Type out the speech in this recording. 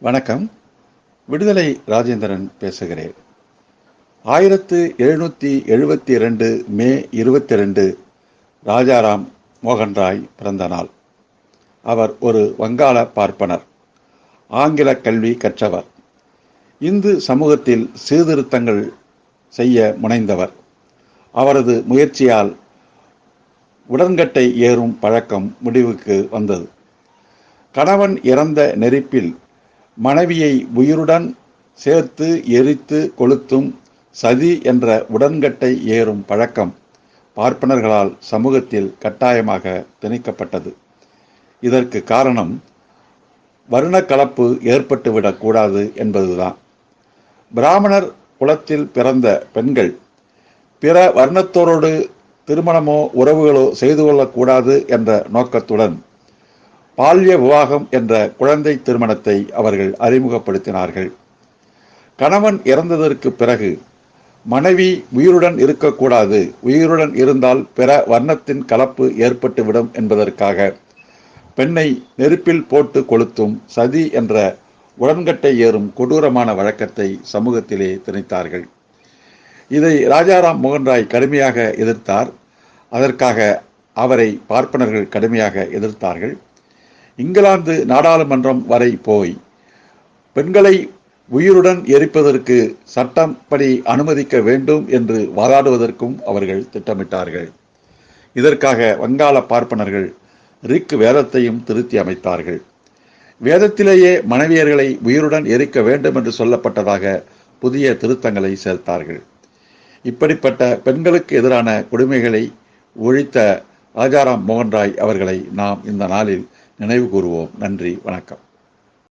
வணக்கம். விடுதலை ராஜேந்திரன் பேசுகிறேன். ஆயிரத்து எழுநூற்றி எழுபத்தி இரண்டு மே இருபத்தி ரெண்டு ராஜாராம் மோகன்ராய் பிறந்த நாள் அவர் ஒரு வங்காள பார்ப்பனர் ஆங்கில கல்வி கற்றவர். இந்து சமூகத்தில் சீர்திருத்தங்கள் செய்ய முனைந்தவர். அவரது முயற்சியால் உடன்கட்டை ஏறும் பழக்கம் முடிவுக்கு வந்தது. கணவன் இறந்த நெருப்பில் மனைவியை உயிருடன் சேர்த்து எரித்து கொளுத்தும் சதி என்ற உடன்கட்டை ஏறும் பழக்கம் பார்ப்பனர்களால் சமூகத்தில் கட்டாயமாக திணிக்கப்பட்டது. இதற்கு காரணம் வருணக்கலப்பு கலப்பு என்பதுதான். பிராமணர் குலத்தில் பிறந்த பெண்கள் பிற வர்ணத்தோரோடு திருமணமோ உறவுகளோ செய்து கொள்ளக்கூடாது என்ற நோக்கத்துடன் பால்ய விவாகம் என்ற குழந்தை திருமணத்தை அவர்கள் அறிமுகப்படுத்தினார்கள். கணவன் இறந்ததற்கு பிறகு மனைவி உயிருடன் இருக்கக்கூடாது உயிருடன் இருந்தால் பிற வர்ணத்தின் கலப்பு ஏற்பட்டுவிடும் என்பதற்காக பெண்ணை நெருப்பில் போட்டு கொளுத்தும் சதி என்ற உடன்கட்டை ஏறும் கொடூரமான வழக்கத்தை சமூகத்திலே திணித்தார்கள். இதை ராஜாராம் மோகன்ராய் கடுமையாக எதிர்த்தார். அதற்காக அவரை பார்ப்பனர்கள் கடுமையாக எதிர்த்தார்கள். இங்கிலாந்து நாடாளுமன்றம் வரை போய் பெண்களை உயிருடன் எரிப்பதற்கு சட்டப்படி அனுமதிக்க வேண்டும் என்று வாதாடுவதற்கும் அவர்கள் திட்டமிட்டார்கள். இதற்காக வங்காள பார்ப்பனர்கள் ரிக் வேதத்தையும் திருத்தி அமைத்தார்கள். வேதத்திலேயே மனைவியர்களை உயிருடன் எரிக்க வேண்டும் என்று சொல்லப்பட்டதாக புதிய திருத்தங்களை சேர்த்தார்கள். இப்படிப்பட்ட பெண்களுக்கு எதிரான கொடுமைகளை ஒழித்த ராஜாராம் மோகன்ராய் அவர்களை நாம் இந்த நாளில் நினைவு கூறுவோம். நன்றி. வணக்கம்.